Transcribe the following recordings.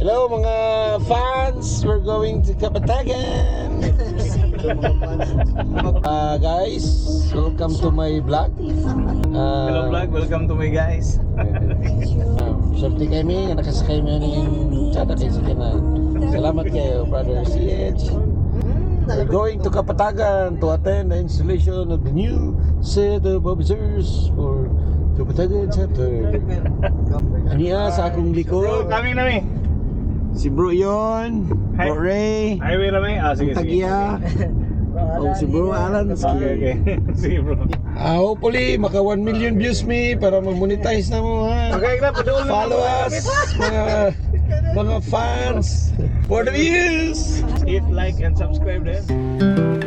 Hello mga fans, we're going to Kapatagan. uh, guys, welcome to my vlog. Uh, Hello vlog, welcome to my guys. Uh, Swerte kami, nakasakay mo yung tsada kayo sa kanan. Salamat kayo, brother CH. We're going to Kapatagan to attend the installation of the new set of officers for Kapatagan chapter. Aniya sa akong likod, coming na mi. Si Bro yon, Hi. Bro Ray, Highway mi. Ah, sige, sige. Tagiya, o si Bro Alan. Okay, okay. sige bro. Ah, hopefully, maka 1 million views me para ma-monetize na mo ha. Okay, na, padoon na. Follow us, mga mga fans, for the views. Hit like and subscribe din. Muna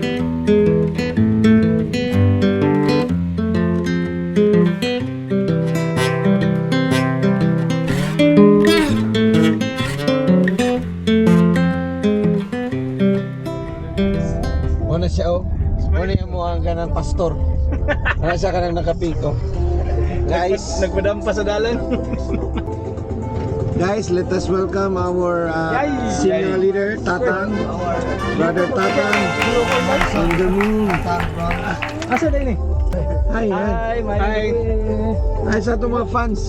Muna yung mukhang ganang pastor. Ano siya kanang nakapiko. Guys, Nagpadampa sa dalan. guys, let us welcome our uh, senior leader, Tatang. Brother Tatang. On the moon. Asa din ni? Hi, hi. my Hi. Hi sa itong mga fans.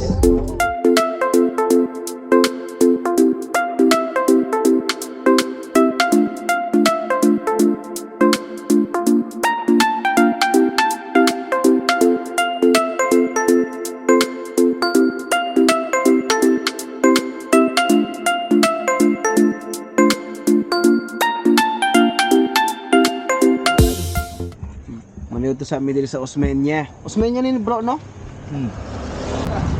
Maniuto sa amin dito sa Osmeña. Osmeña ni bro, no?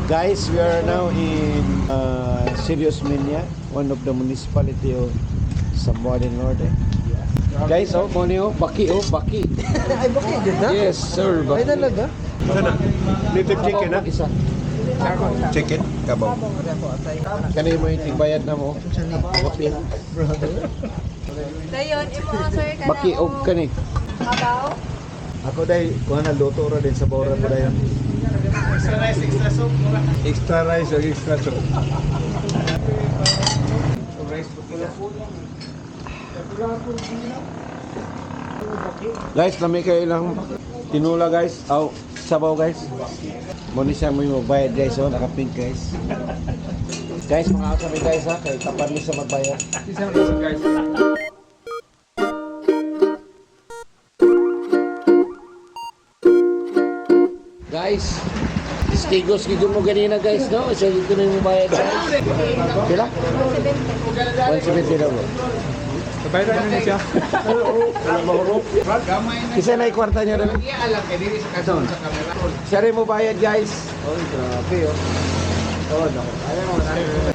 Guys, we are now in uh, Sirius Minya, one of the municipality of Zamboa del Norte. Guys, oh, mo niyo, baki oh, baki. Ay, bakit din Yes, sir, baki. Ay, talaga? Native chicken ha? Isa. Chicken, kabaw. Kani mo yung tigbayad na mo. Baki. Dayon, imo sir ka Baki og kani. Abaw? Ako dai, kuha na luto ra din sa bawran ko dayon. Extra rice, extra soup. Extra rice o extra soup. Guys, lami kayo ilang tinula guys. Aw, sabaw guys. Muni siya mo yung magbayad guys, oh, naka-pink guys. Guys, mga kami guys ha, kay kapag mo sa magbayad. Guys, stigos gigo mo ganina guys, no? Isa dito na yung bayad guys. Pila? 170 daw. Kabayran na siya. Isa na yung kwarta niya rin. Siya rin mo bayad guys. Oh, grabe oh. Oh, no. Ayaw mo, ayaw mo.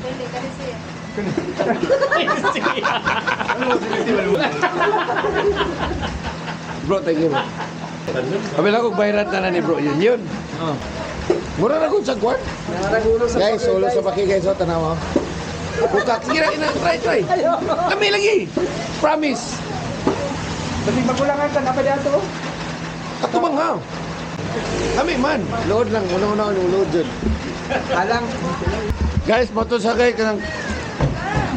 Pwede ka rin siya. Bro, thank you bro. Kami lang kong bayaran na ni bro. Yun yun. Mura na kong sa kwart. Guys, solo sa baki guys. Oh, tanawa. Buka, kira ina. Try, try. Kami lagi. Promise. Kasi magulangan ka na pa dito. Katumang ha. Kami man. Load lang. Una-una yung load dyan. Alang. Guys, motorcycle ka ng...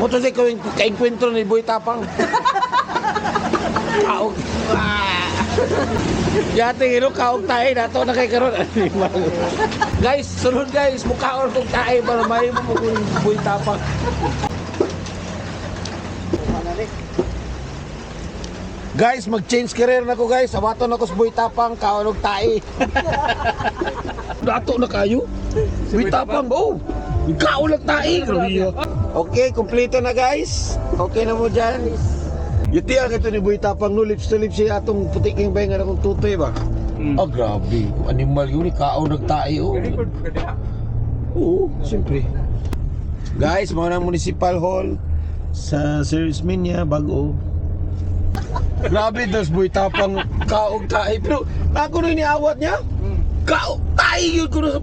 Motorcycle ko kainkwentro ni Boy Tapang. Ah. Yate ino kaog tayo nato na kay karon animal. guys, sunod guys, mukhaon kog tayo para may mo Boy Tapang. Guys, mag-change career na ko guys. Awaton ako sa Boy Tapang, kaon og tae. Dato na kayo. Boy Tapang, oh. Kaon lang tae. Okay, kumpleto na guys. Okay na mo dyan. Yuti ang ito ni Boy Tapang no, lips to lips siya atong putiking bayan nga akong tutoy ba? Ah, grabe. Animal yun, kaon nagtae oh. Oo, siyempre. Guys, mga ng municipal hall sa Sir Minya, bago. Grabe, das boy tapang kaog tae. Pero ako na iniawat niya. Kaog tae yun ko na sa...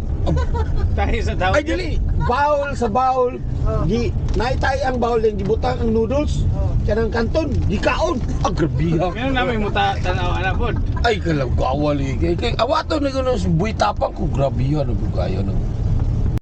Tayo sa tao. Ay, dili. Bawol sa bawol. Gi, naitay ang bawol yung gibutang ang noodles. Kanang kanton, di kaon. Ah, grabe ha. Meron namin muta tanaw anak pod. Ay, kalagawal eh. Kay, kay, awato na gano'n sa buhay tapang ko. Grabe yan, ang gaya ng...